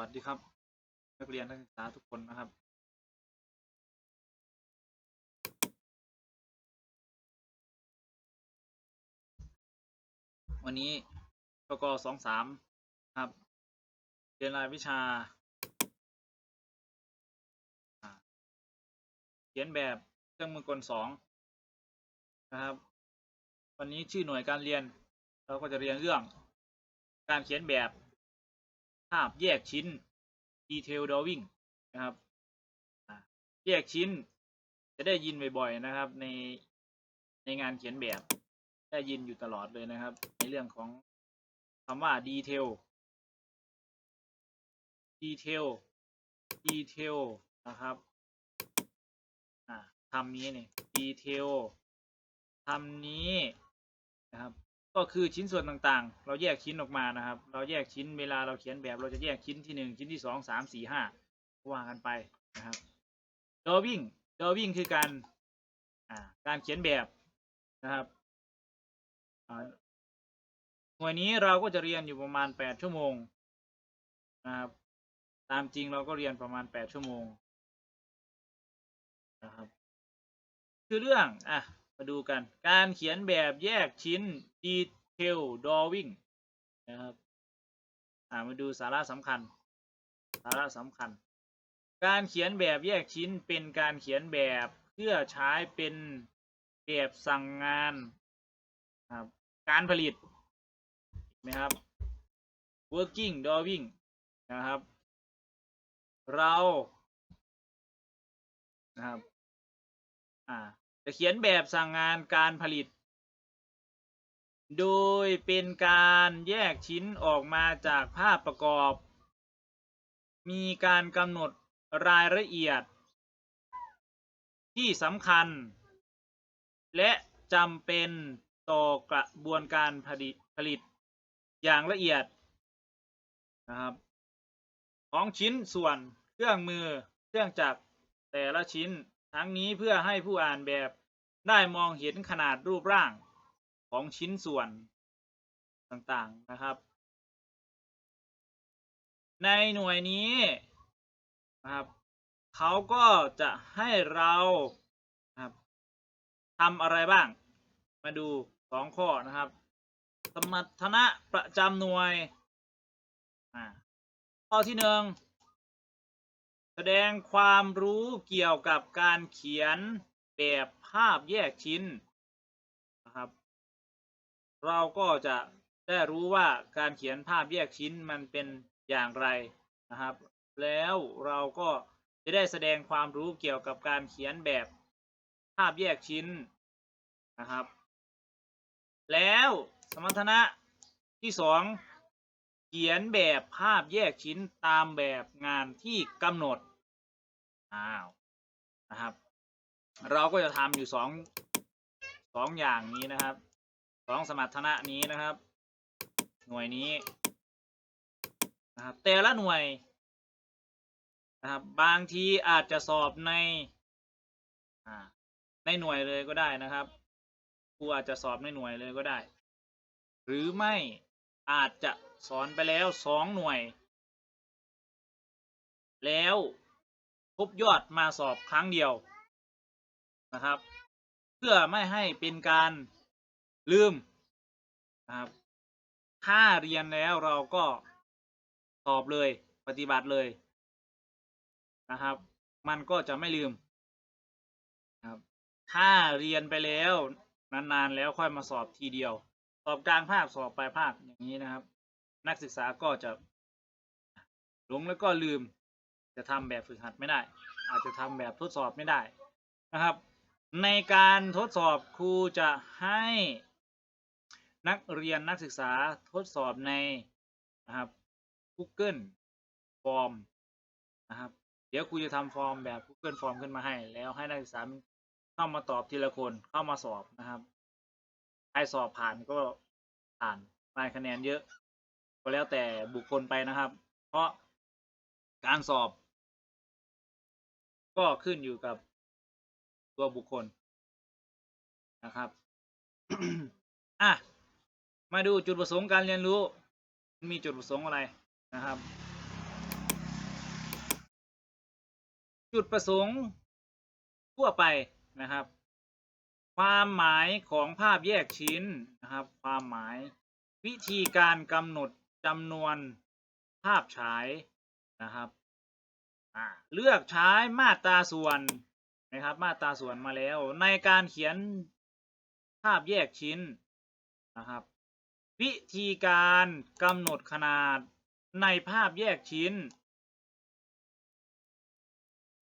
วัสดีครับ นักเรียนนักศึกษาทุกคนนะครับ วันนี้ปกสองสามครับ เรียนรายวิชาอ่าเขียนแบบเครื่องมือกลสองนะครับ วันนี้ชื่อหน่วยการเรียน เราก็จะเรียนเรื่องการเขียนแบบ ภาพแยกชิ้น detail drawing นะครับแยกชิ้นจะได้ยินบ่อยๆนะครับ ในในงานเขียนแบบ ได้ยินอยู่ตลอดเลยนะครับ ในเรื่องของคำว่า detail detail detail นะครับคำนี้เนี่ย detail คำนี้นะครับ ก็คือชิ้นส่วนต่างๆ เราแยกชิ้นออกมานะครับ เราแยกชิ้นเวลาเราเขียนแบบเราจะแยกชิ้นที่หนึ่งชิ้นที่สองสามสี่ห้าว่ากันไปนะครับ drawing drawing คือการอ่าการเขียนแบบนะครับหน่วยนี้เราก็จะเรียนอยู่ประมาณแปดชั่วโมงนะครับ ตามจริงเราก็เรียนประมาณแปดชั่วโมงนะครับ คือเรื่องอะ มาดูกัน การเขียนแบบแยกชิ้น detail drawing นะครับามาดูสาระสำคัญ สาระสำคัญ การเขียนแบบแยกชิ้นเป็นการเขียนแบบเพื่อใช้เป็นแบบสั่งงานครับการผลิตนไหมครับ working drawing นะครับ เรานะครับอ่า จะเขียนแบบสั่งงานการผลิต โดยเป็นการแยกชิ้นออกมาจากภาพประกอบ มีการกำหนดรายละเอียด ที่สำคัญ และจำเป็นต่อกระบวนการผลิตผลิตอย่างละเอียดนะครับของชิ้นส่วนเครื่องมือเครื่องจักรแต่ละชิ้น ทั้งนี้เพื่อให้ผู้อ่านแบบ ได้มองเห็นขนาดรูปร่างของชิ้นส่วนต่างๆนะครับ ในหน่วยนี้นะครับเขาก็จะให้เราครับทำอะไรบ้าง มาดูสองข้อนะครับ สมรรถนะประจำหน่วยข้อที่หนึ่งแสดงความรู้เกี่ยวกับการเขียนแบบาพแยกชิ้นนะครับ เราก็จะได้รู้ว่าการเขียนภาพแยกชิ้นมันเป็นอย่างไรนะครับ แล้วเราก็จะได้แสดงความรู้เกี่ยวกับการเขียนแบบภาพแยกชิ้นนะครับ แล้วสมรรถนะที่สองเขียนแบบภาพแยกชิ้นตามแบบงานที่กำหนดอ้าวนะครับ เราก็จะทำอยู่สองสองอย่างนี้นะครับสองสมรรถนะนี้นะครับ หน่วยนี้นะครับแต่ละหน่วยนะครับบางทีอาจจะสอบในในหน่วยเลยก็ได้นะครับครูอาจจะสอบในหน่วยเลยก็ได้ หรือไม่อาจจะสอนไปแล้วสองหน่วย แล้วทบยอดมาสอบครั้งเดียว นะครับ เพื่อไม่ให้เป็นการลืมนะครับ ถ้าเรียนแล้วเราก็สอบเลยปฏิบัติเลยนะครับ มันก็จะไม่ลืมนะครับ ถ้าเรียนไปแล้วนานๆแล้วค่อยมาสอบทีเดียว สอบกลางภาคสอบปลายภาคอย่างนี้นะครับ นักศึกษาก็จะหลงแล้วก็ลืม จะทำแบบฝึกหัดไม่ได้ อาจจะทำแบบทดสอบไม่ได้นะครับ ในการทดสอบครูจะให้นักเรียนนักศึกษาทดสอบในนะครับ Google Form นะครับ เดี๋ยวครูจะทำฟอร์มแบบ Google Form ขึ้นมาให้ แล้วให้นักศึกษาเข้ามาตอบทีละคนเข้ามาสอบนะครับใครสอบผ่านก็ผ่านได้คะแนนเยอะ ก็แล้วแต่บุคคลไปนะครับ เพราะการสอบ ก็ขึ้นอยู่กับ ตัวบุคคลนะครับอะมาดูจุดประสงค์การเรียนรู้ มีจุดประสงค์อะไรนะครับ จุดประสงค์ทั่วไปนะครับ ความหมายของภาพแยกชิ้นนะครับ ความหมายวิธีการกำหนดจำนวนภาพฉายนะครับอ่าเลือกใช้มาตราส่วน นะครับ มาตราส่วนมาแล้ว ในการเขียนภาพแยกชิ้นนะครับ วิธีการกำหนดขนาดในภาพแยกชิ้น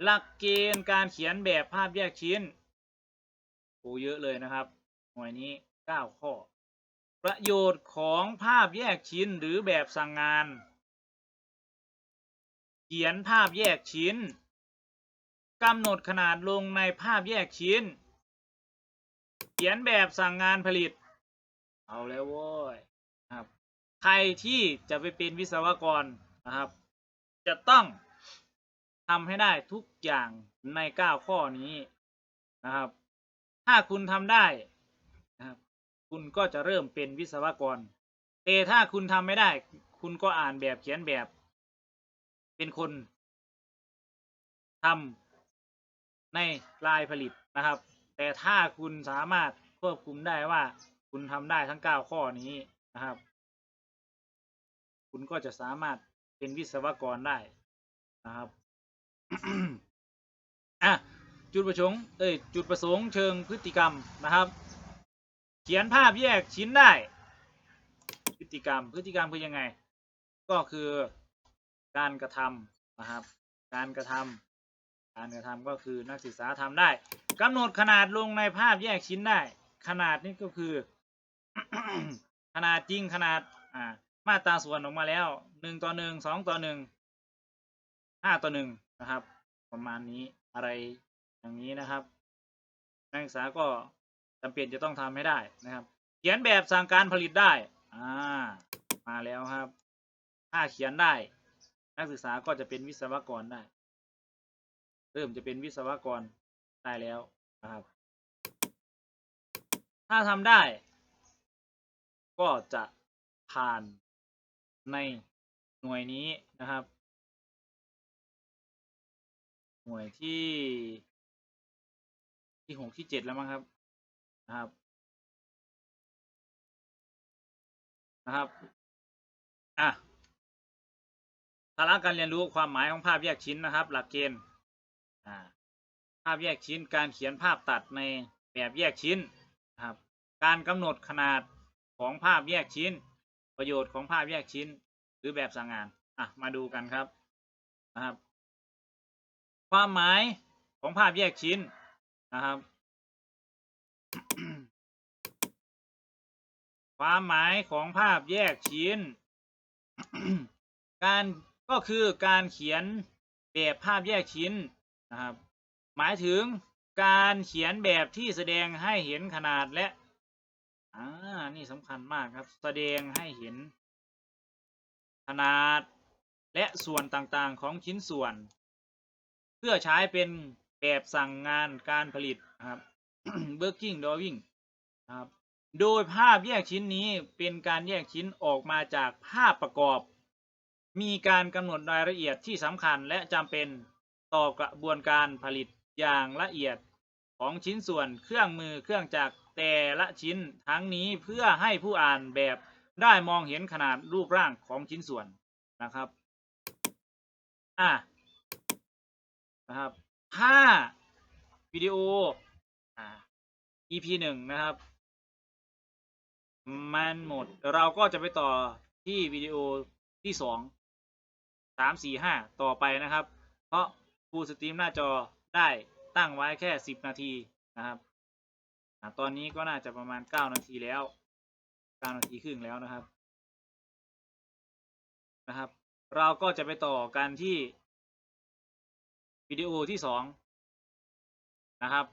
หลักเกณฑ์การเขียนแบบภาพแยกชิ้นโอ้เยอะเลยนะครับ หน่วยนี้ 9 ข้อ ประโยชน์ของภาพแยกชิ้นหรือแบบสั่งงาน เขียนภาพแยกชิ้น กำหนดขนาดลงในภาพแยกชิ้น เขียนแบบสั่งงานผลิต เอาแล้วโว้ยครับ ใครที่จะไปเป็นวิศวกรนะครับ จะต้องทำให้ได้ทุกอย่างใน 9 ข้อนี้นะครับ ถ้าคุณทำได้นะครับ คุณก็จะเริ่มเป็นวิศวกรแต่ถ้าคุณทำไม่ได้ คุณก็อ่านแบบเขียนแบบ เป็นคนทำ ในลายผลิตนะครับ แต่ถ้าคุณสามารถควบคุมได้ว่าคุณทำได้ทั้ง 9 ข้อนี้นะครับ คุณก็จะสามารถเป็นวิศวกรได้นะครับอะจุดประสงค์เอ้ยจุดประสงค์เชิงพฤติกรรมนะครับ เขียนภาพแยกชิ้นได้ พฤติกรรม พฤติกรรมคือยังไง ก็คือการกระทำนะครับ การกระทำ การกระทำก็คือนักศึกษาทำได้กำหนดขนาดลงในภาพแยกชิ้นได้ ขนาดนี้ก็คือ ขนาดจริงขนาดอ่ามาตราส่วนออกมาแล้วหนึ่งต่อหนึ่งสองต่อหนึ่งห้าต่อหนึ่งนะครับ ประมาณนี้อะไรอย่างนี้นะครับ นักศึกษาก็จำเป็นจะต้องทำให้ได้นะครับ เขียนแบบสั่งการผลิตได้อ่ามาแล้วครับ ถ้าเขียนได้ นักศึกษาก็จะเป็นวิศวกรได้ เริ่มจะเป็นวิศวกรได้แล้วนะครับ ถ้าทำได้ ก็จะผ่านในหน่วยนี้นะครับ หน่วยที่ที่หกที่เจ็ดแล้วมั้งครับนะครับนะครับอะสาระการเรียนรู้ความหมายของภาพแยกชิ้นนะครับ หลักเกณฑ์ อ่าภาพแยกชิ้นการเขียนภาพตัดในแบบแยกชิ้นนะครับ การกำหนดขนาดของภาพแยกชิ้น ประโยชน์ของภาพแยกชิ้น หรือแบบสั่งงานอะมาดูกันครับนะครับ ความหมายของภาพแยกชิ้นนะครับ ความหมายของภาพแยกชิ้น การก็คือการเขียนแบบภาพแยกชิ้น นะครับ หมายถึงการเขียนแบบที่แสดงให้เห็นขนาดและอ่านี่สำคัญมากครับ แสดงให้เห็นขนาดและส่วนต่างๆของชิ้นส่วน เพื่อใช้เป็นแบบสั่งงานการผลิตครับ working drawing ครับโดยภาพแยกชิ้นนี้เป็นการแยกชิ้นออกมาจากภาพประกอบ มีการกำหนดรายละเอียดที่สำคัญและจำเป็น ต่อกระบวนการผลิตอย่างละเอียดของชิ้นส่วนเครื่องมือเครื่องจักรแต่ละชิ้นทั้งนี้เพื่อให้ผู้อ่านแบบได้มองเห็นขนาดรูปร่างของชิ้นส่วนนะครับอะนะครับถ้าวิดีโออ่า EP หนึ่งนะครับ มันหมดเราก็จะไปต่อที่วิดีโอที่สองสามสี่ห้าต่อไปนะครับ เพราะ ฟูลสตรีมหน้าจอได้ตั้งไว้แค่สิบนาทีนะครับตอนนี้ก็น่าจะประมาณเก้านาทีแล้วเก้านาทีครึ่งแล้วนะครับนะครับ เราก็จะไปต่อกันที่วิดีโอที่สองนะครับ